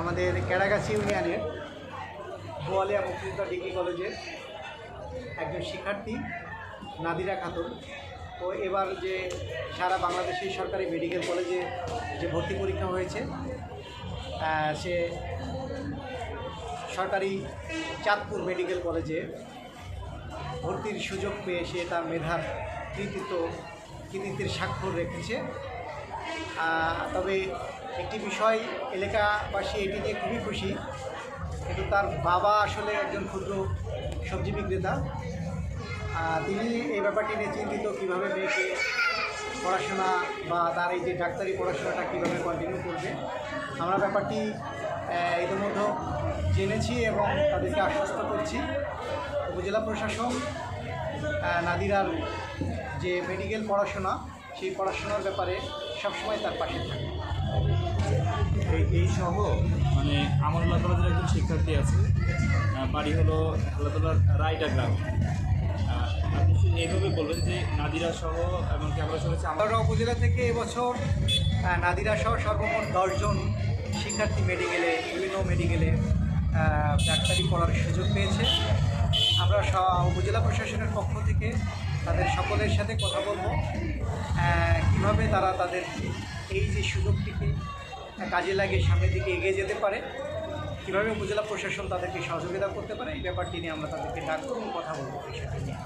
আমাদের ক্যাড়াগাছি ইউনিয়নের বোয়ালিয়া মুক্তিযোদ্ধা ডিগ্রি কলেজের একজন শিক্ষার্থী, নাদিরা খাতুন। তো এবার যে সারা বাংলাদেশের সরকারি মেডিকেল কলেজে যে ভর্তি পরীক্ষা হয়েছে সে সরকারি চাঁদপুর মেডিকেল কলেজে ভর্তির সুযোগ পেয়ে সে তার মেধার কৃতিত্ব, কৃতিত্বের স্বাক্ষর রেখেছে। তবে একটি বিষয় এলাকাবাসী এটি নিয়ে খুবই খুশি, কিন্তু তার বাবা আসলে একজন ক্ষুদ্র সবজি বিক্রেতা। তিনি এই ব্যাপারটি নিয়ে চিন্তিত কীভাবে মেয়েকে পড়াশোনা বা তার এই যে ডাক্তারি পড়াশোনাটা কীভাবে কন্টিনিউ করবে। আমরা ব্যাপারটি ইতিমধ্যে জেনেছি এবং তাদেরকে আশ্বস্ত করছি। উপজেলা প্রশাসন নাদিরার যে মেডিকেল পড়াশোনা সেই পড়াশোনার ব্যাপারে সবসময় তার পাশে থাকে। এই সহ মানে আমার কলেজের একজন শিক্ষার্থী আছে। বাড়ি হলো আল্লাহ রায়টা গ্রাম। এইভাবে বলবেন যে নাদিরা সহ এমনকি আমরা শুনেছি আমার উপজেলা থেকে এবছর নাদিরা সহ সর্বমোট দশজন শিক্ষার্থী মেডিকেলে বিভিন্ন মেডিকেলে ডাক্তারি পড়ার সুযোগ পেয়েছে। আমরা উপজেলা প্রশাসনের পক্ষ থেকে তাদের সকলের সাথে কথা বলব। কীভাবে তারা তাদের এই যে সুযোগটিকে কাজে লাগে সামনের দিকে এগিয়ে যেতে পারে, কীভাবে উপজেলা প্রশাসন তাদেরকে সহযোগিতা করতে পারে, এই ব্যাপারটি নিয়ে আমরা তাদেরকে ডাকবো এবং কথা বলব সাথে নিয়ে।